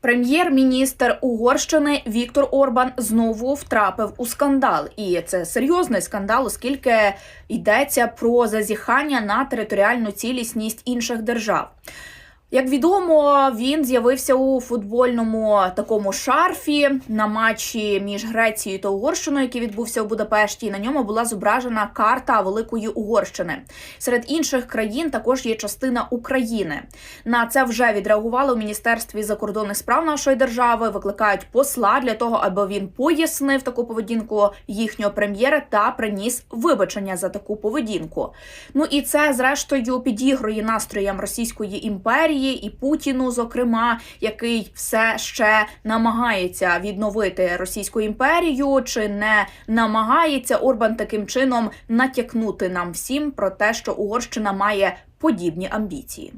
Прем'єр-міністр Угорщини Віктор Орбан знову втрапив у скандал, і це серйозний скандал, оскільки йдеться про зазіхання на територіальну цілісність інших держав. Як відомо, він з'явився у футбольному такому шарфі на матчі між Грецією та Угорщиною, який відбувся у Будапешті. І на ньому була зображена карта Великої Угорщини. Серед інших країн також є частина України. На це вже відреагували у міністерстві закордонних справ нашої держави. Викликають посла для того, аби він пояснив таку поведінку їхнього прем'єра та приніс вибачення за таку поведінку. Ну і це зрештою підігрує настроям Російської імперії і Путіну, зокрема, який все ще намагається відновити Російську імперію, чи не намагається Орбан таким чином натякнути нам всім про те, що Угорщина має подібні амбіції.